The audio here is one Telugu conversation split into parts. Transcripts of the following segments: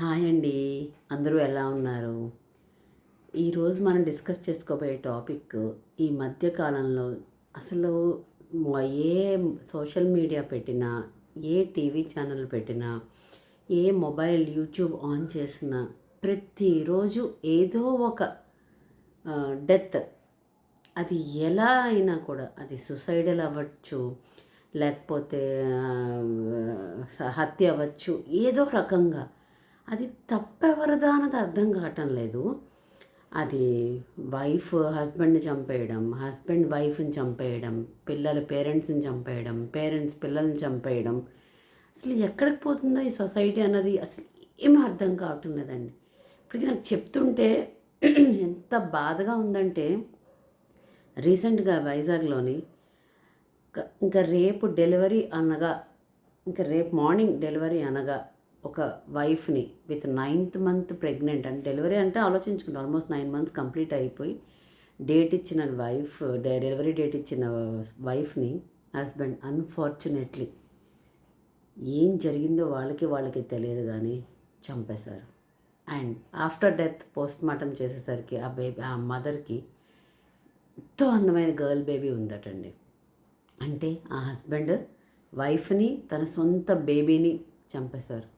హాయ్ అండి. అందరూ ఎలా ఉన్నారు? ఈరోజు మనం డిస్కస్ చేసుకోబోయే టాపిక్ ఈ మధ్యకాలంలో అసలు ఏ సోషల్ మీడియా పెట్టినా ఏ టీవీ ఛానల్ పెట్టినా ఏ మొబైల్ యూట్యూబ్ ఆన్ చేసినా ప్రతిరోజు ఏదో ఒక డెత్. అది ఎలా అయినా కూడా అది సుసైడల్ అవ్వచ్చు లేకపోతే హత్య అవ్వచ్చు ఏదో రకంగా. అది తప్పెవరిదా అన్నది అర్థం కావటం లేదు. అది వైఫ్ హస్బెండ్ని చంపేయడం హస్బెండ్ వైఫ్ని చంపేయడం పిల్లల పేరెంట్స్ని చంపేయడం పేరెంట్స్ పిల్లల్ని చంపేయడం అసలు ఎక్కడికి పోతుందో ఈ సొసైటీ అన్నది అసలు ఏమీ అర్థం కావటం లేదండి. ఇప్పటికి నాకు చెప్తుంటే ఎంత బాధగా ఉందంటే రీసెంట్గా వైజాగ్లోని ఇంకా రేపు డెలివరీ అనగా ఇంకా రేపు మార్నింగ్ డెలివరీ అనగా ఒక వైఫ్ని విత్ నైన్త్ మంత్ ప్రెగ్నెంట్ అంటే డెలివరీ అంటే ఆలోచించుకుంటాం ఆల్మోస్ట్ నైన్ మంత్స్ కంప్లీట్ అయిపోయి డేట్ ఇచ్చిన వైఫ్ డెలివరీ డేట్ ఇచ్చిన వైఫ్ని హస్బెండ్ అన్ఫార్చునేట్లీ ఏం జరిగిందో వాళ్ళకి వాళ్ళకి తెలియదు కానీ చంపేశారు. And after death post mortem చేసేసరికి ఆ బేబీ ఆ మదర్కి ఎంతో అందమైన గర్ల్ బేబీ ఉందటండి. అంటే ఆ హస్బెండ్ వైఫ్ని తన సొంత బేబీని చంపేశారు.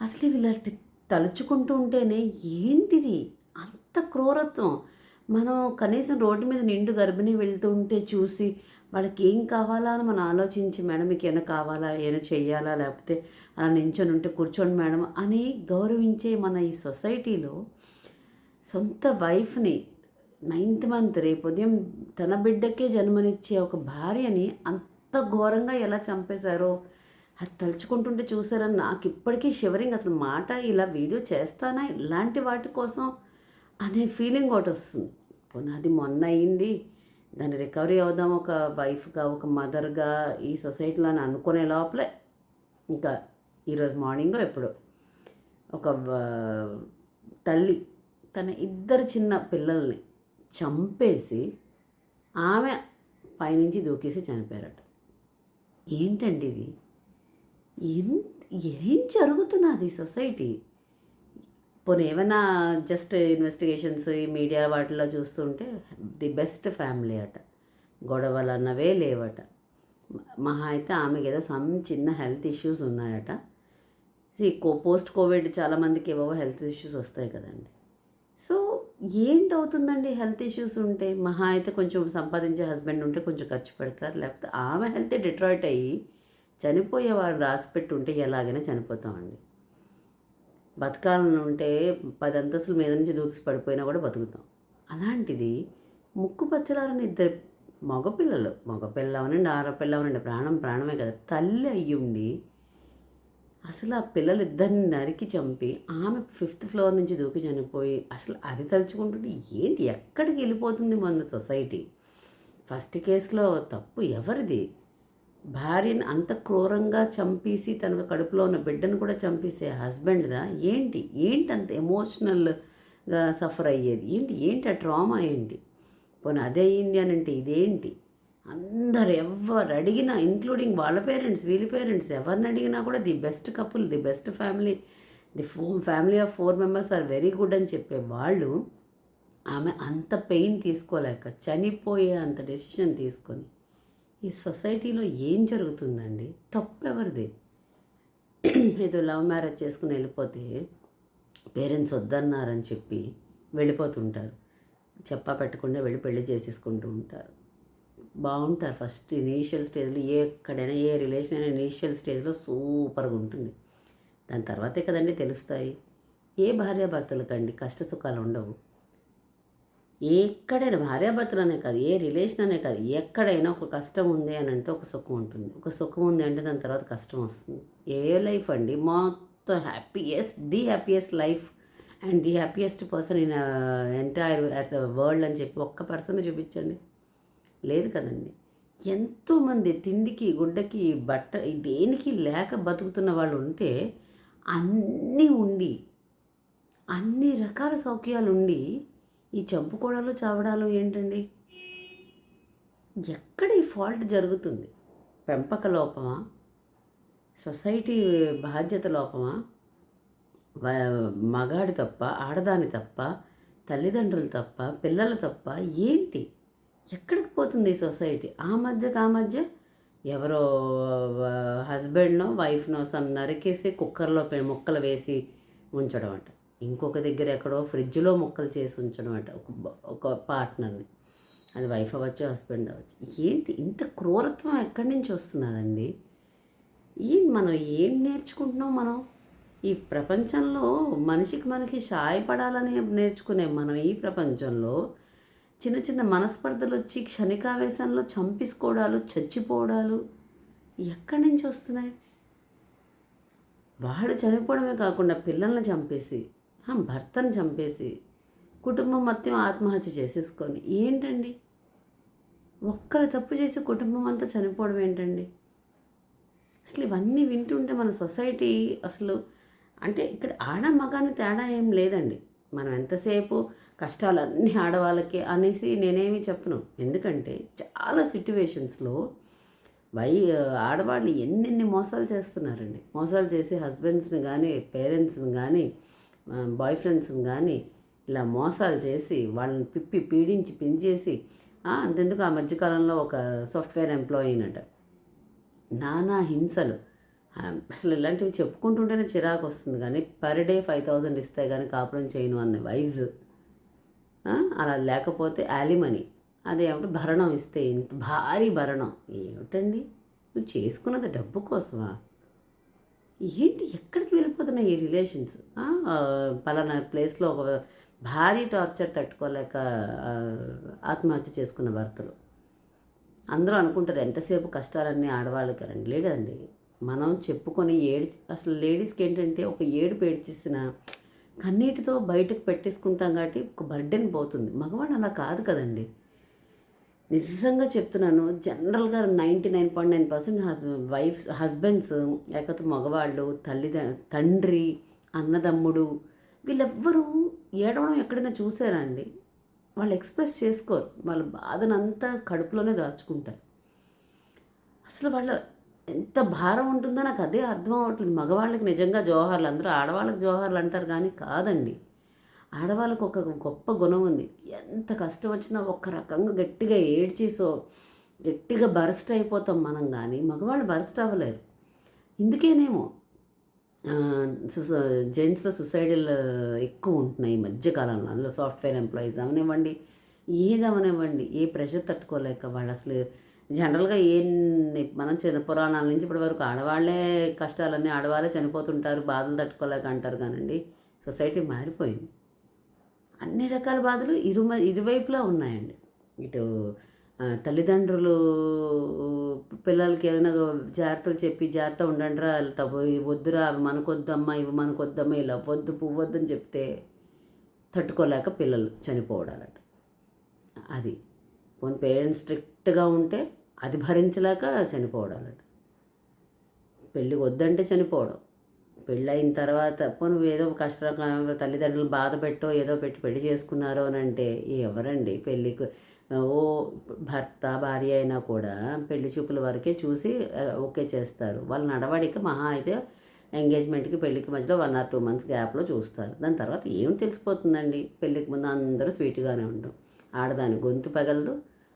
అసలు ఇలాంటి తలుచుకుంటూ ఉంటేనే ఏంటిది? అంత క్రూరత్వం. మనం కనీసం రోడ్డు మీద నిండు గర్భిణి వెళ్తూ ఉంటే చూసి వాళ్ళకి ఏం కావాలా అని మనం ఆలోచించి మేడం మీకు ఏమైనా కావాలా? ఏమైనా చేయాలా లేకపోతే అలా నించొని ఉంటే కూర్చోండి మేడం అని గౌరవించే మన ఈ సొసైటీలో సొంత వైఫ్ని నైన్త్ మంత్ రేపు ఉదయం తన బిడ్డకే జన్మనిచ్చే ఒక భార్యని అంత ఘోరంగా ఎలా చంపేశారో అది తలుచుకుంటుంటే చూసారని నాకు ఇప్పటికీ షివరింగ్ అసలు మాట ఇలా వీడియో చేస్తానా ఇలాంటి వాటి కోసం అనే ఫీలింగ్ ఒకటి వస్తుంది. పోనీ అది మొన్న అయింది దాన్ని రికవరీ అవుదాం ఒక వైఫ్గా ఒక మదర్గా ఈ సొసైటీలో అని అనుకునే లోపలే ఇంకా ఈరోజు మార్నింగ్ ఎప్పుడు ఒక తల్లి తన ఇద్దరు చిన్న పిల్లల్ని చంపేసి ఆమె పైనుంచి దూకేసి చనిపోయారట. ఏంటండి ఇది? ఏం ఏం జరుగుతున్నది సొసైటీ? పోనీ ఏమైనా జస్ట్ ఇన్వెస్టిగేషన్స్ ఈ మీడియా వాటిలో చూస్తుంటే ది బెస్ట్ ఫ్యామిలీ అట. గొడవలు అన్నవే లేవట. మహా అయితే ఆమెకి ఏదో సమ్ చిన్న హెల్త్ ఇష్యూస్ ఉన్నాయట. కో పోస్ట్ కోవిడ్ చాలామందికి ఏవో హెల్త్ ఇష్యూస్ వస్తాయి కదండి. సో ఏంటి అవుతుందండి హెల్త్ ఇష్యూస్ ఉంటే? మహా అయితే కొంచెం సంపాదించే హస్బెండ్ ఉంటే కొంచెం ఖర్చు పెడతారు. లేకపోతే ఆమె హెల్త్ డిట్రాయిట్ అయ్యి చనిపోయేవారు రాసిపెట్టి ఉంటే ఎలాగైనా చనిపోతామండి. బతకాలని ఉంటే పది అంతస్తుల మీద నుంచి దూకి పడిపోయినా కూడా బతుకుతాం. అలాంటిది ముక్కు పచ్చలారని ఇద్దరు మగపిల్లలు మగపిల్ల అవనండి ఆడపిల్ల అవనండి ప్రాణం ప్రాణమే కదా. తల్లి అయ్యి ఉండి అసలు ఆ పిల్లలు ఇద్దరిని నరికి చంపి ఆమె ఫిఫ్త్ ఫ్లోర్ నుంచి దూకి చనిపోయి అసలు అది తలుచుకుంటుంటే ఏంటి? ఎక్కడికి వెళ్ళిపోతుంది మన సొసైటీ? ఫస్ట్ కేసులో తప్పు ఎవరిది? భార్యను అంత క్రూరంగా చంపేసి తన కడుపులో ఉన్న బిడ్డను కూడా చంపేసే హస్బెండ్దా? ఏంటి? ఏంటి అంత ఎమోషనల్గా సఫర్ అయ్యేది? ఏంటి? ఏంటి ఆ ట్రామా ఏంటి? పోనీ అదే అయింది అని అంటే ఇదేంటి? అందరు ఎవరు అడిగినా ఇంక్లూడింగ్ వాళ్ళ పేరెంట్స్ వీళ్ళ పేరెంట్స్ ఎవరిని అడిగినా కూడా the best couple the best family the ఫో family of four members are very good అని చెప్పే వాళ్ళు ఆమె అంత పెయిన్ తీసుకోలేక చనిపోయే అంత డెసిషన్ తీసుకొని ఈ సొసైటీలో ఏం జరుగుతుందండి? తప్పెవరిది? ఏదో లవ్ మ్యారేజ్ చేసుకుని వెళ్ళిపోతే పేరెంట్స్ వద్దన్నారని చెప్పి వెళ్ళిపోతుంటారు. చెప్పా పెట్టకుండా వెళ్ళి పెళ్ళి చేసేసుకుంటూ ఉంటారు. బాగుంటారు ఫస్ట్ ఇనీషియల్ స్టేజ్లో ఏ ఎక్కడైనా ఏ రిలేషన్ అయినా ఇనీషియల్ స్టేజ్లో సూపర్గా ఉంటుంది. దాని తర్వాతే కదండి తెలుస్తాయి. ఏ భార్యాభర్తలకండి కష్ట సుఖాలు ఉండవు. ఎక్కడైనా భార్యాభర్తలు కాదు ఏ రిలేషన్ అనే కాదు ఎక్కడైనా ఒక కష్టం ఉంది అని అంటే ఒక సుఖం ఉంటుంది. ఒక సుఖం ఉంది అంటే దాని తర్వాత కష్టం వస్తుంది. ఏ లైఫ్ అండి? మొత్తం happiest the happiest life and the happiest person in entire at the world అని చెప్పి ఒక్క పర్సన్ చూపించండి. లేదు కదండి. ఎంతోమంది తిండికి గుడ్డకి బట్ట దేనికి లేక బతుకుతున్న వాళ్ళు ఉంటే అన్నీ ఉండి అన్ని రకాల సౌకర్యాలు ఉండి ఈ చంపుకోవడాలు చావడాలు ఏంటండి? ఎక్కడ ఈ ఫాల్ట్ జరుగుతుంది? పెంపక లోపమా? సొసైటీ బాధ్యత లోపమా? మగాడి తప్ప ఆడదాని తప్ప తల్లిదండ్రులు తప్ప పిల్లలు తప్ప ఏంటి? ఎక్కడికి పోతుంది ఈ సొసైటీ? ఆ మధ్యకి ఆ మధ్య ఎవరో హస్బెండ్నో వైఫ్నో సమ్ నరికేసి కుక్కర్లో ముక్కలు వేసి ఉంచడం అంట. ఇంకొక దగ్గర ఎక్కడో ఫ్రిడ్జ్లో ముక్కలు చేసి ఉంచడం అంట ఒక ఒక పార్ట్నర్ని. అది వైఫ్ అవ్వచ్చు హస్బెండ్ అవ్వచ్చు. ఏంటి ఇంత క్రూరత్వం ఎక్కడి నుంచి వస్తున్నదండి? ఏం మనం ఏం నేర్చుకుంటున్నాం మనం? ఈ ప్రపంచంలో మనిషికి మనకి సాయపడాలని నేర్చుకునే మనం ఈ ప్రపంచంలో చిన్న చిన్న మనస్పర్ధలు వచ్చి క్షణికావేశంలో చంపేసుకోవడాలు చచ్చిపోవడాలు ఎక్కడి నుంచి వస్తున్నాయి? వాడు చనిపోవడమే కాకుండా పిల్లల్ని చంపేసి భర్తను చంపేసి కుటుంబం మొత్తం ఆత్మహత్య చేసేసుకొని ఏంటండి? ఒక్కరు తప్పు చేసి కుటుంబం అంతా చనిపోవడం ఏంటండి? అసలు ఇవన్నీ వింటుంటే మన సొసైటీ అసలు అంటే ఇక్కడ ఆడ మగాని తేడా ఏం లేదండి. మనం ఎంతసేపు కష్టాలు అన్నీ ఆడవాళ్ళకి అనేసి నేనేమి చెప్పను. ఎందుకంటే చాలా సిట్యువేషన్స్లో వై ఆడవాళ్ళు ఎన్నెన్ని మోసాలు చేస్తున్నారండి. మోసాలు చేసి హస్బెండ్స్ని కానీ పేరెంట్స్ని కానీ బాయ్ ఫ్రెండ్స్ని కానీ ఇలా మోసాలు చేసి వాళ్ళని పిప్పి పీడించి పించేసి అంతెందుకు ఆ మధ్యకాలంలో ఒక సాఫ్ట్వేర్ ఎంప్లాయీ అయినట నానా హింసలు. అసలు ఇలాంటివి చెప్పుకుంటుంటేనే చిరాకు వస్తుంది కానీ పర్ డే ఫైవ్ థౌజండ్ ఇస్తే కానీ కాపురం చేయను అన్న వైఫ్స్ అలా లేకపోతే యాలిమనీ అదేమిటి భరణం ఇస్తే ఇంత భారీ భరణం. ఏమిటండి? నువ్వు చేసుకున్నది డబ్బు కోసమా? ఏంటి ఎక్కడికి వెళ్ళిపోతున్నాయి ఈ రిలేషన్స్? పలానా ప్లేస్లో ఒక భారీ టార్చర్ తట్టుకోలేక ఆత్మహత్య చేసుకున్న భర్తలు. అందరూ అనుకుంటారు ఎంతసేపు కష్టాలన్నీ ఆడవాళ్ళకి రండి. లేదండి. మనం చెప్పుకొని ఏడ్చి అసలు లేడీస్కి ఏంటంటే ఒక ఏడుపు ఏడ్చేసిన కన్నీటితో బయటకు పెట్టేసుకుంటాం కాబట్టి ఒక బర్డెన్ పోతుంది. మగవాడు అలా కాదు కదండి. నిజంగా చెప్తున్నాను జనరల్గా ninety nine point nine percent husband wife husbands లేకపోతే మగవాళ్ళు తల్లి తండ్రి అన్నదమ్ముడు వీళ్ళెవ్వరూ ఏడవడం ఎక్కడైనా చూసారా అండి? వాళ్ళు ఎక్స్ప్రెస్ చేసుకోరు. వాళ్ళ బాధనంతా కడుపులోనే దాచుకుంటారు. అసలు వాళ్ళ ఎంత భారం ఉంటుందో నాకు అదే అర్థం అవ్వట్లేదు. మగవాళ్ళకి నిజంగా జోహార్లు అందరూ ఆడవాళ్ళకి జోహార్లు అంటారు కానీ కాదండి. ఆడవాళ్ళకు ఒక గొప్ప గుణం ఉంది. ఎంత కష్టం వచ్చినా ఒక్క రకంగా గట్టిగా ఏడ్చేసో గట్టిగా బరస్ట్ అయిపోతాం మనం కానీ మగవాళ్ళు బరస్ట్ అవ్వలేరు. ఇందుకేనేమో జెంట్స్లో సుసైడల్ ఎక్కువ ఉంటున్నాయి ఈ మధ్యకాలంలో అందులో సాఫ్ట్వేర్ ఎంప్లాయీస్ అవనివ్వండి ఏది ఏ ప్రెషర్ తట్టుకోలేక వాళ్ళు అసలు జనరల్గా ఏ మనం చిన్న పురాణాల నుంచి ఇప్పటి వరకు ఆడవాళ్ళే కష్టాలన్నీ ఆడవాళ్ళే చనిపోతుంటారు బాధలు తట్టుకోలేక అంటారు కానండి సొసైటీ మారిపోయింది. అన్ని రకాల బాధలు ఇరు ఇరువైపులా ఉన్నాయండి. ఇటు తల్లిదండ్రులు పిల్లలకి ఏదైనా జాగ్రత్తలు చెప్పి జాగ్రత్త ఉండండిరా వద్దురా అవి మనకొద్దమ్మా ఇవి మనకొద్దమ్మా ఇలా వద్దు పువ్వద్దని అని చెప్తే తట్టుకోలేక పిల్లలు చనిపోవడాలట. అది. కొన్ని పేరెంట్స్ స్ట్రిక్ట్గా ఉంటే అది భరించలేక చనిపోవడాలట. పెళ్ళి వద్దంటే చనిపోవడం. పెళ్ళైన తర్వాత పోను ఏదో కష్టం తల్లిదండ్రులు బాధ పెట్టో ఏదో పెట్టి పెళ్ళి చేసుకున్నారో అని అంటే ఎవరండి? పెళ్ళికి ఓ భర్త భార్య అయినా కూడా పెళ్ళి చూపుల వరకే చూసి ఓకే చేస్తారు. వాళ్ళ నడవడిక మహా అయితే ఎంగేజ్మెంట్కి పెళ్ళికి మధ్యలో వన్ ఆర్ టూ మంత్స్ గ్యాప్లో చూస్తారు. దాని తర్వాత ఏం తెలిసిపోతుందండి? పెళ్ళికి ముందు అందరూ స్వీట్గానే ఉంటాం ఆడదాని గొంతు పగలదు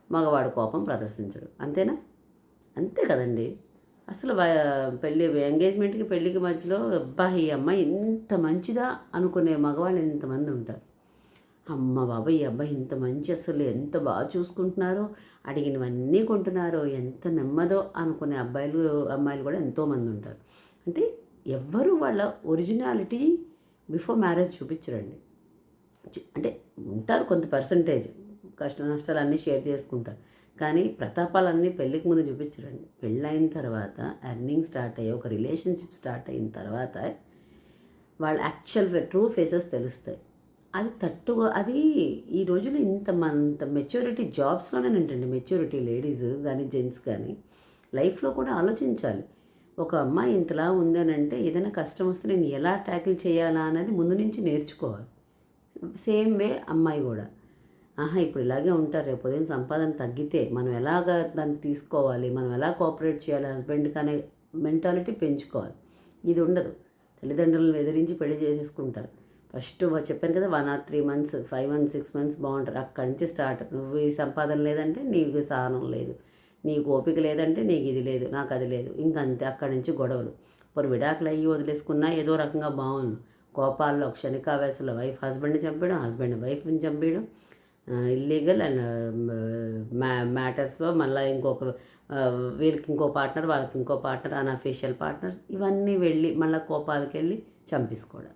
మగవాడు కోపం ప్రదర్శించడు. అంతేనా? అంతే కదండి. అసలు పెళ్ళి ఎంగేజ్మెంట్కి పెళ్ళికి మధ్యలో అబ్బా ఈ అమ్మాయి ఇంత మంచిదా అనుకునే మగవాళ్ళు ఇంతమంది ఉంటారు. అమ్మ బాబాయ్ ఈ అబ్బాయి ఇంత మంచి అసలు ఎంత బాగా చూసుకుంటున్నారో అడిగినవన్నీ కొంటున్నారో ఎంత నెమ్మదో అనుకునే అబ్బాయిలు అమ్మాయిలు కూడా ఎంతోమంది ఉంటారు. అంటే ఎవ్వరు వాళ్ళ ఒరిజినాలిటీ బిఫోర్ మ్యారేజ్ చూపించరండి. అంటే ఉంటారు కొంత పర్సంటేజ్ కష్ట నష్టాలు అన్నీ షేర్ చేసుకుంటారు. కానీ ప్రతాపాలన్నీ పెళ్ళికి ముందు చూపించరండి. పెళ్ళైన తర్వాత ఎర్నింగ్ స్టార్ట్ అయ్యి ఒక రిలేషన్షిప్ స్టార్ట్ అయిన తర్వాత వాళ్ళ యాక్చువల్ ట్రూ ఫేసెస్ తెలుస్తాయి. అది తట్టుగా అది ఈ రోజుల్లో ఇంత మంత మెచ్యూరిటీ జాబ్స్లోనేనంటండి మెచ్యూరిటీ లేడీస్ కానీ జెంట్స్ కానీ లైఫ్లో కూడా ఆలోచించాలి. ఒక అమ్మాయి ఇంతలా ఉందనంటే ఏదైనా కష్టం వస్తే నేను ఎలా ట్యాకిల్ చేయాలా అనేది ముందు నుంచి నేర్చుకోవాలి. సేమ్ వే అమ్మాయి కూడా. ఆహా ఇప్పుడు ఇలాగే ఉంటారు. రేపు ఉదయం సంపాదన తగ్గితే మనం ఎలాగ దాన్ని తీసుకోవాలి? మనం ఎలా కోఆపరేట్ చేయాలి? హస్బెండ్కి అనే మెంటాలిటీ పెంచుకోవాలి. ఇది ఉండదు. తల్లిదండ్రులను ఎదిరించి పెళ్ళి చేసేసుకుంటారు. ఫస్ట్ చెప్పాను కదా one or three months five months six months బాగుంటారు. అక్కడి నుంచి స్టార్ట్. నువ్వు ఈ సంపాదన లేదంటే నీకు సహనం లేదు. నీకు ఓపిక లేదంటే నీకు ఇది లేదు నాకు అది లేదు. ఇంకంతే అక్కడి నుంచి గొడవలు. ఇప్పుడు విడాకులు అయ్యి వదిలేసుకున్నా ఏదో రకంగా బాగుంది కోపాల్లో క్షణికావేశంలో వైఫ్ హస్బెండ్ని చంపేయడం హస్బెండ్ వైఫ్ని చంపేయడం ఇల్లీగల్ అండ్ మ్యా మ్యాటర్స్లో మళ్ళీ ఇంకొక వీళ్ళకి ఇంకో పార్ట్నర్ వాళ్ళకి ఇంకో పార్ట్నర్ అన్అఫీషియల్ పార్ట్నర్స్ ఇవన్నీ వెళ్ళి మళ్ళీ కోపాలకి వెళ్ళి చంపేసుకోవడం.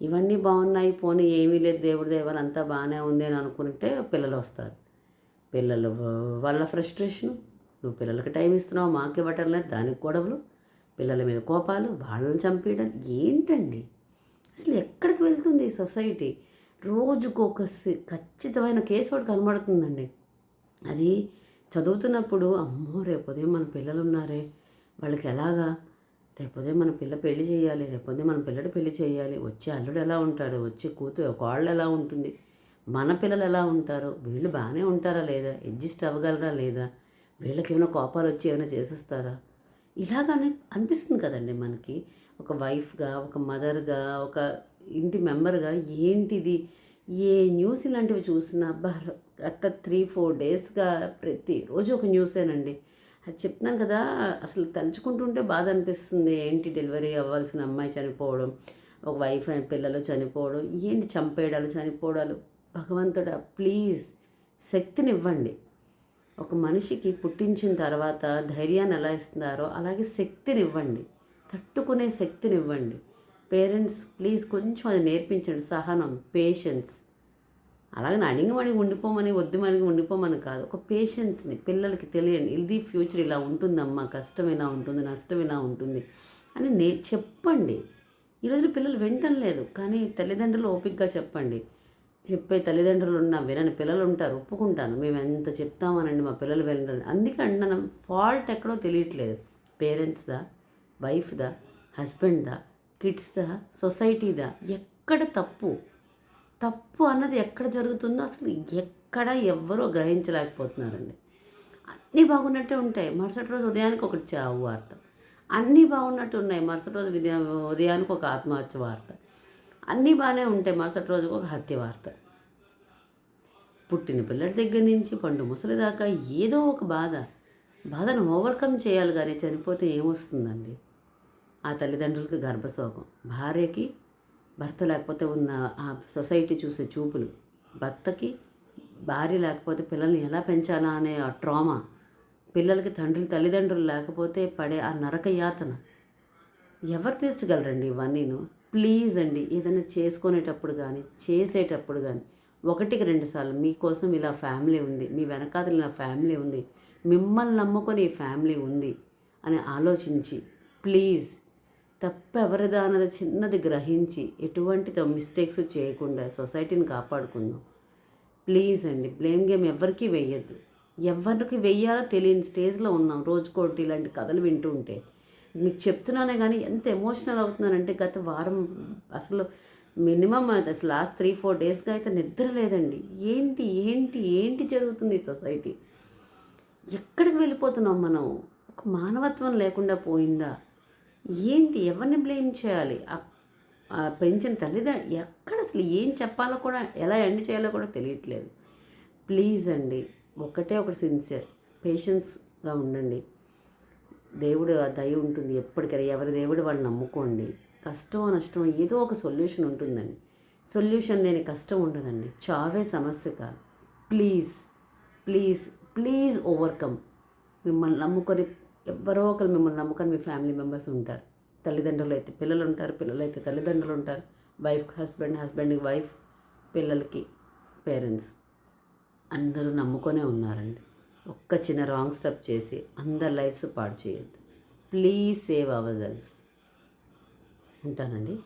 ఇవన్నీ బాగున్నాయి పోనీ ఏమీ లేదు దేవుడి దేవాలి అంతా బాగానే ఉంది అని అనుకుంటే పిల్లలు వస్తారు. పిల్లలు వాళ్ళ ఫ్రస్ట్రేషను నువ్వు పిల్లలకి టైం ఇస్తున్నావు మాకు ఇవ్వటం లేదు దానికి గొడవలు పిల్లల మీద కోపాలు వాళ్ళని చంపేయడం ఏంటండి? అసలు ఎక్కడికి వెళ్తుంది ఈ సొసైటీ రోజుకు ఒక సి- ఖచ్చితమైన కేసు ఒకటి కనబడుతుందండి. అది చదువుతున్నప్పుడు అమ్మో రేపు ఉదయం మన పిల్లలు ఉన్నారే వాళ్ళకి ఎలాగా? రేపొదే మన పిల్ల పెళ్ళి చేయాలి రేపు మన పిల్లడు పెళ్ళి చేయాలి. వచ్చే అల్లుడు ఎలా ఉంటాడు? వచ్చే కూతురు కోళ్ళు ఎలా ఉంటుంది? మన పిల్లలు ఎలా ఉంటారు? వీళ్ళు బాగానే ఉంటారా లేదా? అడ్జస్ట్ అవ్వగలరా లేదా? వీళ్ళకి ఏమైనా కోపాలు వచ్చి ఏమైనా చేసేస్తారా? ఇలాగానే అనిపిస్తుంది కదండి మనకి. ఒక వైఫ్గా ఒక మదర్గా ఒక ఇంటి మెంబర్గా ఏంటిది? ఏ న్యూస్ ఇలాంటివి చూసినా అబ్బా గత త్రీ ఫోర్ డేస్గా ప్రతిరోజు ఒక న్యూసేనండి. అది చెప్తున్నాను కదా అసలు తలుచుకుంటుంటే బాధ అనిపిస్తుంది. ఏంటి డెలివరీ అవ్వాల్సిన అమ్మాయి చనిపోవడం? ఒక వైఫ్ అండ్ పిల్లలు చనిపోవడం? ఏంటి చంపేయడాలు చనిపోవడాలు? భగవంతుడా ప్లీజ్ శక్తినివ్వండి. ఒక మనిషికి పుట్టించిన తర్వాత ధైర్యాన్ని ఎలా ఇస్తున్నారో అలాగే శక్తినివ్వండి. తట్టుకునే శక్తినివ్వండి. పేరెంట్స్ ప్లీజ్ కొంచెం అది నేర్పించండి. సహనం పేషెన్స్ అలాగే అడిగి మడిగి ఉండిపోమని వద్దు మనకి ఉండిపోమని కాదు. ఒక పేషెన్స్ని పిల్లలకి తెలియండి ఇది ఫ్యూచర్ ఇలా ఉంటుందమ్మా కష్టం ఇలా ఉంటుంది నష్టం ఇలా ఉంటుంది అని నే చెప్పండి. ఈరోజు పిల్లలు వింటం లేదు కానీ తల్లిదండ్రులు ఓపికగా చెప్పండి. చెప్పే తల్లిదండ్రులు ఉన్న వినని పిల్లలు ఉంటారు ఒప్పుకుంటాను. మేము ఎంత చెప్తామనండి మా పిల్లలు వినడం అందుకే అంటున్నాను ఫాల్ట్ ఎక్కడో తెలియట్లేదు. పేరెంట్స్దా వైఫ్దా హస్బెండ్దా కిడ్స్దా సొసైటీదా ఎక్కడ తప్పు? తప్పు అన్నది ఎక్కడ జరుగుతుందో అసలు ఎక్కడ ఎవ్వరూ గ్రహించలేకపోతున్నారండి. అన్నీ బాగున్నట్టే ఉంటాయి. మరుసటి రోజు ఉదయానికి ఒకటి చావు వార్త. అన్నీ బాగున్నట్టు ఉన్నాయి. మరుసటి రోజు ఉదయానికి ఒక ఆత్మహత్య వార్త. అన్నీ బాగానే ఉంటాయి. మరుసటి రోజుకి ఒక హత్య వార్త. పుట్టిన పిల్లల దగ్గర నుంచి పండు ముసలి దాకా ఏదో ఒక బాధ. బాధను ఓవర్కమ్ చేయాలి కానీ చనిపోతే ఏమొస్తుందండి? ఆ తల్లిదండ్రులకు గర్భశోకం. భార్యకి భర్త లేకపోతే ఉన్న ఆ సొసైటీ చూసే చూపులు. భర్తకి భార్య లేకపోతే పిల్లల్ని ఎలా పెంచాలా అనే ఆ ట్రామా. పిల్లలకి తండ్రులు తల్లిదండ్రులు లేకపోతే పడే ఆ నరక యాతన. ఎవరు తీర్చగలరండి ఇవన్నీను? ప్లీజ్ అండి ఏదైనా చేసుకునేటప్పుడు కానీ చేసేటప్పుడు కానీ ఒకటికి రెండు సార్లు మీకోసం ఇలా ఫ్యామిలీ ఉంది మీ వెనకాతలు ఇలా ఫ్యామిలీ ఉంది మిమ్మల్ని నమ్ముకొని ఈ ఫ్యామిలీ ఉంది అని ఆలోచించి ప్లీజ్ తప్పు అన్నది చిన్నది గ్రహించి ఎటువంటి మిస్టేక్స్ చేయకుండా సొసైటీని కాపాడుకుందాం. ప్లీజ్ అండి బ్లేమ్ గేమ్ ఎవరికి వెయ్యద్దు. ఎవరికి వెయ్యాలో తెలియని స్టేజ్లో ఉన్నాం. రోజుకోటి ఇలాంటి కథలు వింటూ ఉంటే మీకు చెప్తున్నానే కానీ ఎంత ఎమోషనల్ అవుతున్నానంటే గత వారం అసలు మినిమం అసలు లాస్ట్ త్రీ ఫోర్ డేస్గా అయితే నిద్ర లేదండి. ఏంటి ఏంటి ఏంటి జరుగుతుంది సొసైటీ ఎక్కడికి వెళ్ళిపోతున్నాం మనం? ఒక మానవత్వం లేకుండా పోయిందా? ఏంటి ఎవరిని బ్లేమ్ చేయాలి? ఆ- పెంచిన తల్లిదండ్రులు ఎక్కడ అసలు ఏం చెప్పాలో కూడా ఎలా ఎండ్ చేయాలో కూడా తెలియట్లేదు. ప్లీజ్ అండి ఒకటే ఒకటి సిన్సియర్ పేషెన్స్గా ఉండండి. దేవుడు దయ ఉంటుంది ఎప్పటికైనా ఎవరి దేవుడు వాళ్ళు నమ్ముకోండి. కష్టం నష్టం ఏదో ఒక సొల్యూషన్ ఉంటుందండి. సొల్యూషన్ లేని కష్టం ఉండదండి. చావే సమస్య కాదు. ప్లీజ్ ప్లీజ్ ప్లీజ్ ఓవర్కమ్ మిమ్మల్ని నమ్ముకొని ఎవరో ఒకరు మిమ్మల్ని నమ్ముకొని మీ ఫ్యామిలీ మెంబర్స్ ఉంటారు. తల్లిదండ్రులు అయితే పిల్లలు ఉంటారు పిల్లలు అయితే తల్లిదండ్రులు ఉంటారు. వైఫ్కి హస్బెండ్ హస్బెండ్కి వైఫ్ పిల్లలకి పేరెంట్స్ అందరూ నమ్ముకొనే ఉన్నారండి. ఒక్క చిన్న రాంగ్ స్టెప్ చేసి అందరి లైఫ్స్ పాడు చేయొద్దు. ప్లీజ్ సేవ్ అవర్ సెల్ఫ్స్ ఉంటానండి.